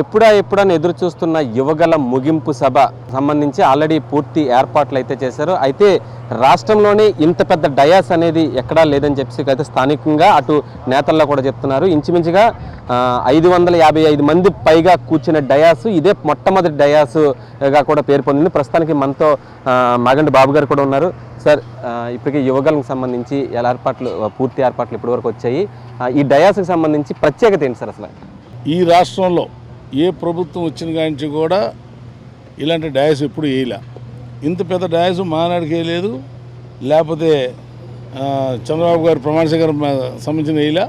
ఎప్పుడా ఎప్పుడని ఎదురు చూస్తున్న యువగల ముగింపు సభ సంబంధించి ఆల్రెడీ పూర్తి ఏర్పాట్లు అయితే చేశారు. అయితే రాష్ట్రంలోనే ఇంత పెద్ద డయాస్ అనేది ఎక్కడా లేదని చెప్పేసి అయితే స్థానికంగా అటు నేతల్లో కూడా చెప్తున్నారు. ఇంచుమించుగా ఐదు వందల యాభై ఐదు మంది పైగా కూర్చున్న డయాస్ ఇదే మొట్టమొదటి డయాస్గా కూడా పేరు పొందింది. ప్రస్తుతానికి మనతో మగండి బాబు గారు కూడా ఉన్నారు. సార్ ఇప్పటికే యువగలకు సంబంధించి ఎలా ఏర్పాట్లు పూర్తి ఏర్పాట్లు ఇప్పటివరకు వచ్చాయి. ఈ డయాస్కి సంబంధించి ప్రత్యేకత ఏంటి సార్ అసలు? ఈ రాష్ట్రంలో ఏ ప్రభుత్వం వచ్చిన కాంచి కూడా ఇలాంటి డయాస్ ఎప్పుడు వేయలే. ఇంత పెద్ద డయాస్ మానాడికి వేయలేదు. లేకపోతే చంద్రబాబు గారు ప్రమాణ స్వీకారం సంబంధించిన వేయలే.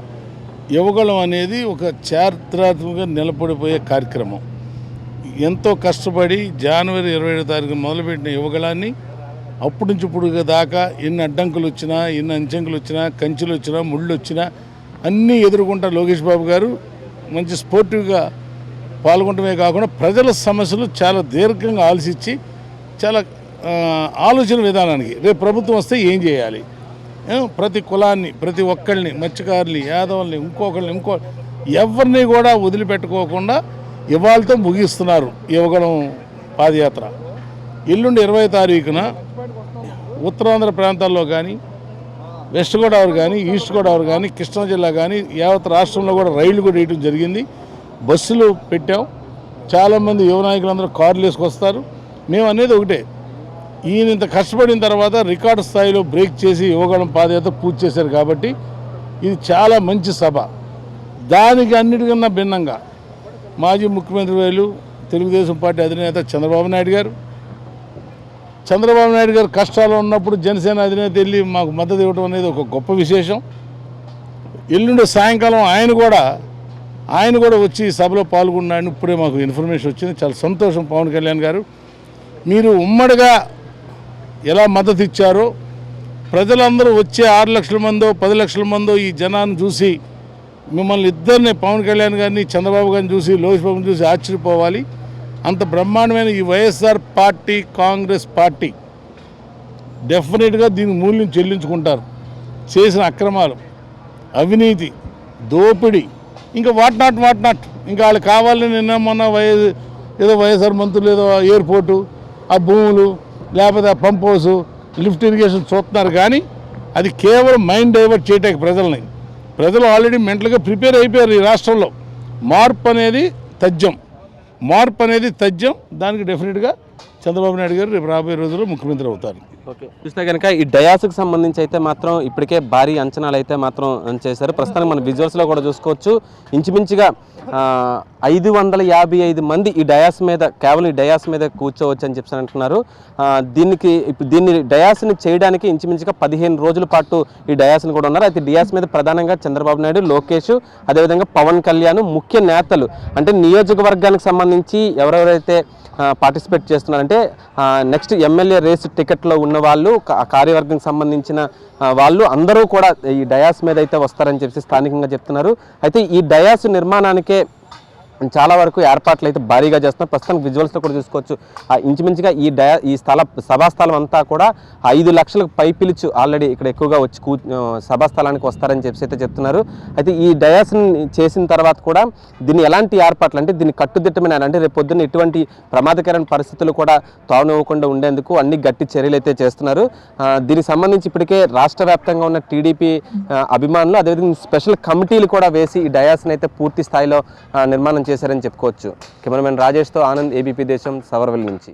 యువగళం అనేది ఒక చారిత్రాత్మకంగా నిలబడిపోయే కార్యక్రమం. ఎంతో కష్టపడి జనవరి ఇరవై ఏడో తారీఖు మొదలుపెట్టిన యువగళాన్ని అప్పటి నుంచి ఇప్పుడు దాకా ఎన్ని అడ్డంకులు వచ్చినా ఎన్ని అంచెంకులు వచ్చినా కంచెలు వచ్చినా ముళ్ళు వచ్చినా అన్నీ ఎదుర్కొంటా లోకేష్ బాబు గారు. మంచి స్పోర్టివ్గా పాల్గొనడమే కాకుండా ప్రజల సమస్యలు చాలా దీర్ఘంగా ఆలోచించి చాలా ఆలోచన విధానానికి. రేపు ప్రభుత్వం వస్తే ఏం చేయాలి? ప్రతి కులాన్ని ప్రతి ఒక్కరిని మత్స్యకారుల్ని యాదవుల్ని ఇంకొకరిని ఇంకో ఎవరిని కూడా వదిలిపెట్టుకోకుండా ఇవాళతో ముగిస్తున్నారు యువగణం పాదయాత్ర. ఎల్లుండి ఇరవై తారీఖున ఉత్తరాంధ్ర ప్రాంతాల్లో కానీ వెస్ట్ గోదావరి కానీ ఈస్ట్ గోదావరి కానీ కృష్ణా జిల్లా కానీ యావత్ రాష్ట్రంలో కూడా రైళ్ళు కూడా వేయడం జరిగింది. బస్సులు పెట్టాం. చాలామంది యువ నాయకులందరూ కార్లు వేసుకొస్తారు మేము అనేది ఒకటే. ఈయన ఇంత కష్టపడిన తర్వాత రికార్డు స్థాయిలో బ్రేక్ చేసి యువగణం పాదయాత్ర పూర్తి చేశారు కాబట్టి ఇది చాలా మంచి సభ. దానికి అన్నిటికన్నా భిన్నంగా మాజీ ముఖ్యమంత్రి వేలు తెలుగుదేశం పార్టీ అధినేత చంద్రబాబు నాయుడు గారు. చంద్రబాబు నాయుడు గారు కష్టాలు ఉన్నప్పుడు జనసేన అధినేత వెళ్ళి మాకు మద్దతు ఇవ్వడం అనేది ఒక గొప్ప విశేషం. ఎల్లుండి సాయంకాలం ఆయన కూడా ఆయన కూడా వచ్చి సభలో పాల్గొన్నాడని ఇప్పుడే మాకు ఇన్ఫర్మేషన్ వచ్చింది. చాలా సంతోషం పవన్ కళ్యాణ్ గారు. మీరు ఉమ్మడిగా ఎలా మద్దతు ఇచ్చారో ప్రజలందరూ వచ్చే ఆరు లక్షల మందో పది లక్షల మందో ఈ జనాన్ని చూసి మిమ్మల్ని ఇద్దరిని పవన్ కళ్యాణ్ గారిని చంద్రబాబు గారిని చూసి లోకేష్ బాబుని చూసి ఆశ్చర్యపోవాలి. అంత బ్రహ్మాండమైన ఈ వైఎస్ఆర్ పార్టీ కాంగ్రెస్ పార్టీ డెఫినెట్గా దీని మూల్యం చెల్లించుకుంటారు. చేసిన అక్రమాలు అవినీతి దోపిడీ ఇంకా వాట్ నాట్ వాట్ నాట్ ఇంకా వాళ్ళు కావాలని నిన్న మొన్న వైఎస్ ఏదో వైఎస్ఆర్ మంత్రులు ఏదో ఎయిర్పోర్టు ఆ భూములు లేకపోతే ఆ పంప్ హౌస్ లిఫ్ట్ ఇరిగేషన్ చూస్తున్నారు. కానీ అది కేవలం మైండ్ డైవర్ట్ చేయటానికి ప్రజల్ని. ప్రజలు ఆల్రెడీ మెంటల్గా ప్రిపేర్ అయిపోయారు ఈ రాష్ట్రంలో. మార్పు అనేది తథ్యం. మార్పు అనేది తథ్యం. దానికి డెఫినెట్గా చంద్రబాబు నాయుడు గారు రేపు రాబోయే రోజుల్లో ముఖ్యమంత్రి అవుతారు. చూస్తే కనుక ఈ డయాస్కి సంబంధించి అయితే మాత్రం ఇప్పటికే భారీ అంచనాలు అయితే మాత్రం చేశారు. ప్రస్తుతానికి మన విజువల్స్లో కూడా చూసుకోవచ్చు. ఇంచుమించుగా ఐదు వందల యాభై ఐదు మంది ఈ డయాస్ మీద కేవలం ఈ డయాస్ మీద కూర్చోవచ్చు అని చెప్పి అంటున్నారు. దీనికి ఇప్పుడు దీన్ని డయాస్ని చేయడానికి ఇంచుమించుగా పదిహేను రోజుల పాటు ఈ డయాస్ని కూడా ఉన్నారు. అయితే డియాస్ మీద ప్రధానంగా చంద్రబాబు నాయుడు లోకేష్ అదేవిధంగా పవన్ కళ్యాణ్ ముఖ్య నేతలు. అంటే నియోజకవర్గానికి సంబంధించి ఎవరెవరైతే పార్టిసిపేట్ చేస్తున్నారంటే అంటే నెక్స్ట్ ఎమ్మెల్యే రేసు టికెట్లో ఉన్న వాళ్ళు కార్యవర్గానికి కార్యవర్గం సంబంధించిన వాళ్ళు అందరూ కూడా ఈ డయాస్ మీద అయితే వస్తారని చెప్పి స్థానికంగా చెప్తున్నారు. అయితే ఈ డయాస్ నిర్మాణానికే చాలా వరకు ఏర్పాట్లు అయితే భారీగా చేస్తున్నారు ప్రస్తుతానికి విజువల్స్లో కూడా చూసుకోవచ్చు. ఆ ఇంచుమించుగా ఈ డయా ఈ స్థల సభా స్థలం అంతా కూడా ఐదు లక్షలకు పై పిలుచు ఆల్రెడీ ఇక్కడ ఎక్కువగా వచ్చి కూ సభాస్థలానికి సభా స్థలానికి వస్తారని చెప్పి అయితే చెప్తున్నారు. అయితే ఈ డయాస్ని చేసిన తర్వాత కూడా దీన్ని ఎలాంటి ఏర్పాట్లు అంటే దీన్ని కట్టుదిట్టమైన అంటే రేపు పొద్దున్న ఎటువంటి ప్రమాదకరమైన పరిస్థితులు కూడా తానువ్వకుండా ఉండేందుకు అన్ని గట్టి చర్యలు అయితే చేస్తున్నారు. దీనికి సంబంధించి ఇప్పటికే రాష్ట్ర వ్యాప్తంగా ఉన్న టీడీపీ అభిమానులు అదేవిధంగా స్పెషల్ కమిటీలు కూడా వేసి ఈ డయాస్ని అయితే పూర్తి స్థాయిలో నిర్మాణం చేశారని చెప్పుకోవచ్చు. కెమెరామెన్ రాజేష్తో ఆనంద్ ఏబీపీ దేశం సవర్వెల్ నుంచి.